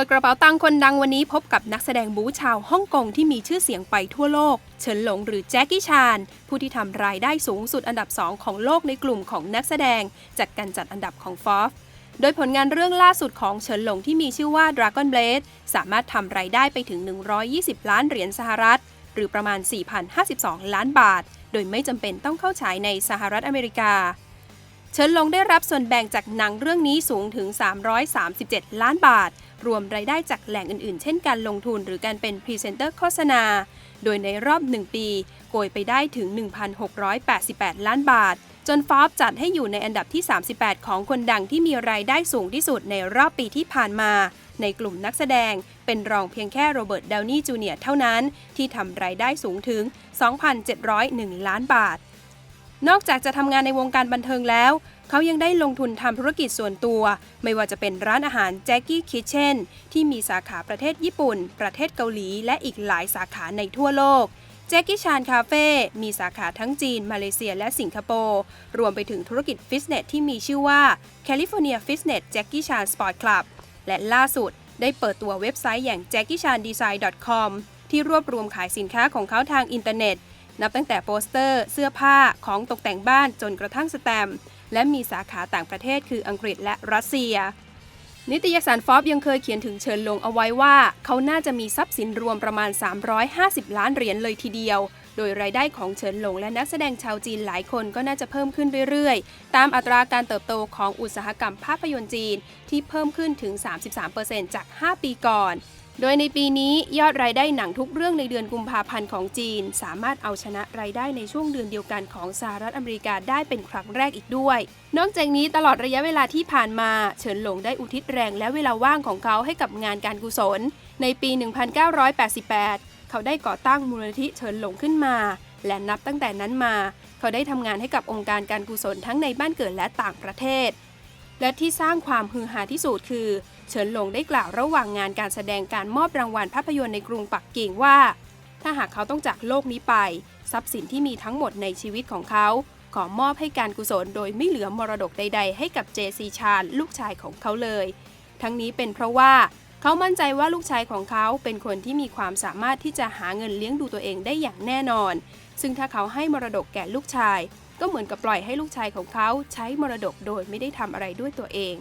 ปิดกระเป๋าตังค์คนดังวันนี้พบกับนักแสดงบู๊ชาวฮ่องกงที่มีชื่อเสียงไปทั่วโลก เฉินหลงหรือแจ็คกี้ชาน ผู้ที่ทำรายได้สูงสุดอันดับ2ของโลกในกลุ่มของนักแสดง จากการจัดอันดับของฟอฟโดยผลงานเรื่องล่าสุดของเฉินหลงที่มีชื่อว่า Dragon Blade สามารถทำรายได้ไปถึง 120 ล้านเหรียญสหรัฐ หรือประมาณ 4,052 ล้านบาท โดยไม่จำเป็นต้องเข้าฉายในสหรัฐอเมริกา เฉินหลงได้รับส่วนแบ่งจากหนังเรื่องนี้สูงถึง 337 ล้านบาท รวมรายได้จากแหล่งอื่นๆ เช่นการลงทุนหรือการเป็นพรีเซนเตอร์โฆษณา โดยในรอบ 1 ปี โกยไปได้ถึง 1,688 ล้านบาท จนฟอบจัดให้อยู่ในอันดับที่ 38 ของคนดังที่มีรายได้สูงที่สุดในรอบปีที่ผ่านมา ในกลุ่มนักแสดงเป็นรองเพียงแค่โรเบิร์ตดาวนี่จูเนียร์เท่านั้น ที่ทำรายได้สูงถึง 2,701 ล้านบาท นอกจากจะทำงานในวงการบันเทิงแล้ว เขายังได้ลงทุนทำธุรกิจส่วนตัว ไม่ว่าจะเป็นร้านอาหารแจ็ c กี้คิทเช่นที่มีสาขาประเทศญี่ปุ่น ประเทศเกาหลี และอีกหลายสาขาในทั่วโลกแจ็ c กี้ชานคาเฟ่มีสาขาทั้งจีน มาเลเซีย และสิงคโปร์ รวมไปถึงธุรกิจฟิตเนสที่มีชื่อว่า California Fitness Jackie Chan Sport Club และล่าสุดได้เปิดตัวเว็บไซต์อย่าง jackiechandesign.com ที่รวบรวมขายสินค้าของเขาทางอินเทอร์เน็ต นับตั้งแต่โปสเตอร์ เสื้อผ้าของตกแต่งบ้านจนกระทั่งสแตมและมีสาขาต่างประเทศคืออังกฤษและรัสเซีย นิตยสารฟอบยังเคยเขียนถึงเฉินหลงเอาไว้ว่า เขาน่าจะมีทรัพย์สินรวมประมาณ 350 ล้านเหรียญเลยทีเดียว โดยรายได้ของเฉินหลงและนักแสดงชาวจีนหลายคนก็น่าจะเพิ่มขึ้นเรื่อยๆ ตามอัตราการเติบโตของอุตสาหกรรมภาพยนตร์จีน ที่เพิ่มขึ้นถึง 33%จาก 5 ปีก่อน โดยในปีนี้ยอดรายได้หนังทุกเรื่องในเดือนกุมภาพันธ์ของจีน สามารถเอาชนะรายได้ในช่วงเดือนเดียวกันของสหรัฐอเมริกาได้เป็นครั้งแรกอีกด้วย นอกจากนี้ตลอดระยะเวลาที่ผ่านมา เฉินหลงได้อุทิศแรงและเวลาว่างของเขาให้กับงานการกุศล ในปี 1988 เขาได้ก่อตั้งมูลนิธิเฉินหลงขึ้นมา และนับตั้งแต่นั้นมา เขาได้ทำงานให้กับองค์การการกุศลทั้งในบ้านเกิดและต่างประเทศ และที่สร้างความฮือฮาที่สุดคือ เฉินหลงได้กล่าวระหว่างงานการแสดงการมอบรางวัลภาพยนตร์ในกรุงปักกิ่งว่า ถ้าหากเขาต้องจากโลกนี้ไป ทรัพย์สินที่มีทั้งหมดในชีวิตของเขา ขอมอบให้การกุศลโดยไม่เหลือมรดกใด ๆ ให้กับเจซีชาญลูกชายของเขาเลย ทั้งนี้เป็นเพราะว่าเขามั่นใจว่าลูกชายของเขาเป็นคนที่มีความสามารถที่จะหาเงินเลี้ยงดูตัวเองได้อย่างแน่นอน ซึ่งถ้าเขาให้มรดกแก่ลูกชาย ก็เหมือนกับปล่อยให้ลูกชายของเขาใช้มรดกโดยไม่ได้ทำอะไรด้วยตัวเอง